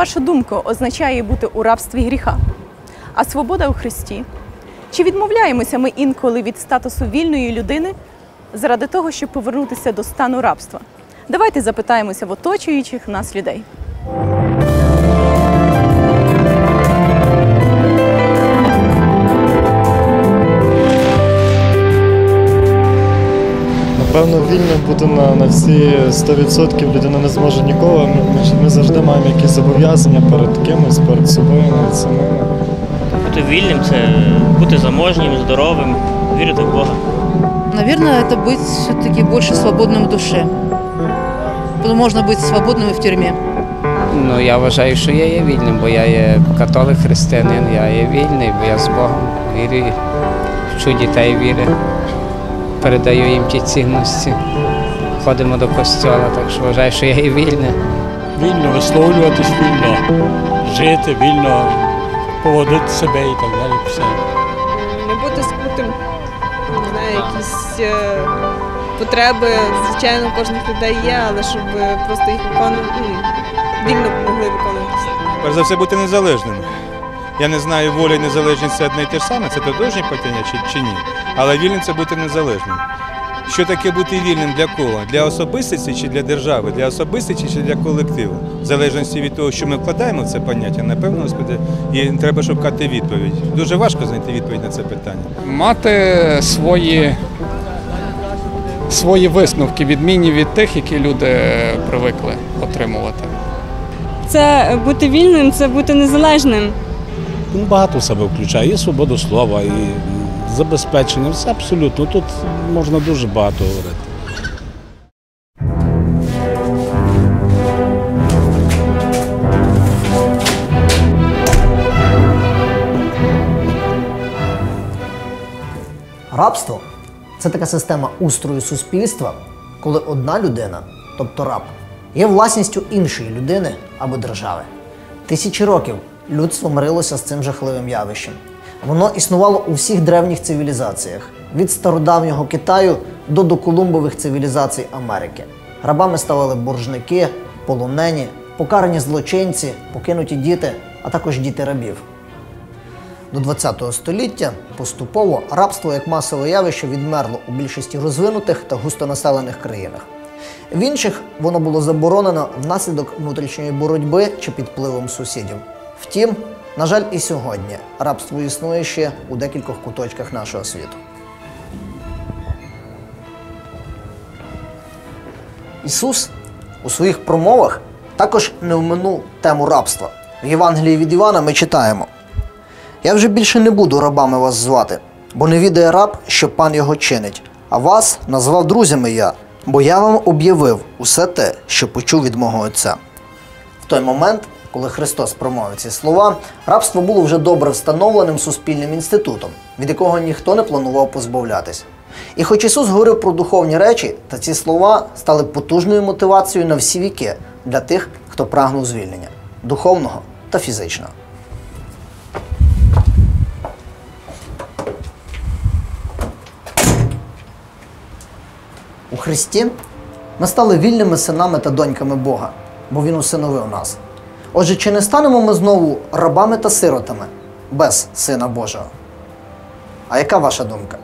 вашу думку, означає бути у рабстві гріха? А свобода у Христі? Чи відмовляємося ми інколи від статусу вільної людини заради того, щоб повернутися до стану рабства? Давайте запитаємося в оточуючих нас людей. Напевно, вільно буде на, на всі 100%. Людина не зможе ніколи. Ми, ми, ж- ми завжди маємо якісь зобов'язання перед кимось, перед собою, навіть самими. Бути вільним це бути заможнім, здоровим, вірити в Бога. Наверное, это быть все-таки больше свободным в душе. Потому Можно быть свободным и в тюрьме. Ну, я вважаю, що я є вільним, бо я є католик, християнин, я є вільний, бо я з Богом вірю, вчу дітей віри, передаю їм ті цінності. Ходимо до костьола, так що вважаю, що я є вільний. вільно висловлюватись, вільно жити, вільно поводити себе і так далі. Все. не бути скутим, не знаю, якісь е, потреби, звичайно, у кожних людей є, але щоб просто їх виконувати, ну, вільно могли виконуватися. Перш за все бути незалежними. Я не знаю, воля і незалежність це одне і те ж саме, це тотожні поняття чи, чи ні. Але вільним це бути незалежним. Що таке бути вільним для кого? Для особистості чи для держави, для особистості чи для колективу? В залежності від того, що ми вкладаємо в це поняття, напевно, Господи, і треба шукати відповідь. Дуже важко знайти відповідь на це питання. мати свої, свої висновки, відмінні від тих, які люди привикли отримувати. Це бути вільним, це бути незалежним. Він багато в себе включає, і свободу слова, і забезпечення. Все абсолютно. Тут можна дуже багато говорити. Рабство це така система устрою суспільства, коли одна людина, тобто раб, є власністю іншої людини або держави. Тисячі років людство мирилося з цим жахливим явищем. Воно існувало у всіх древніх цивілізаціях від стародавнього Китаю до доколумбових цивілізацій Америки. Рабами ставали боржники, полонені, покарані злочинці, покинуті діти, а також діти рабів. До ХХ століття поступово рабство як масове явище відмерло у більшості розвинутих та густонаселених країнах. В інших воно було заборонено внаслідок внутрішньої боротьби чи під впливом сусідів. Втім, на жаль, і сьогодні рабство існує ще у декількох куточках нашого світу. Ісус у своїх промовах також не вминув тему рабства. В Євангелії від Івана ми читаємо. Я вже більше не буду рабами вас звати, бо не відає раб, що пан його чинить, а вас назвав друзями я, бо я вам об'явив усе те, що почув від мого Отця. В той момент, коли Христос промовив ці слова, рабство було вже добре встановленим суспільним інститутом, від якого ніхто не планував позбавлятись. І хоч Ісус говорив про духовні речі, та ці слова стали потужною мотивацією на всі віки для тих, хто прагнув звільнення духовного та фізичного. У Христі ми стали вільними синами та доньками Бога, бо Він усиновив нас. Отже, чи не станемо ми знову рабами та сиротами без Сина Божого? А яка ваша думка?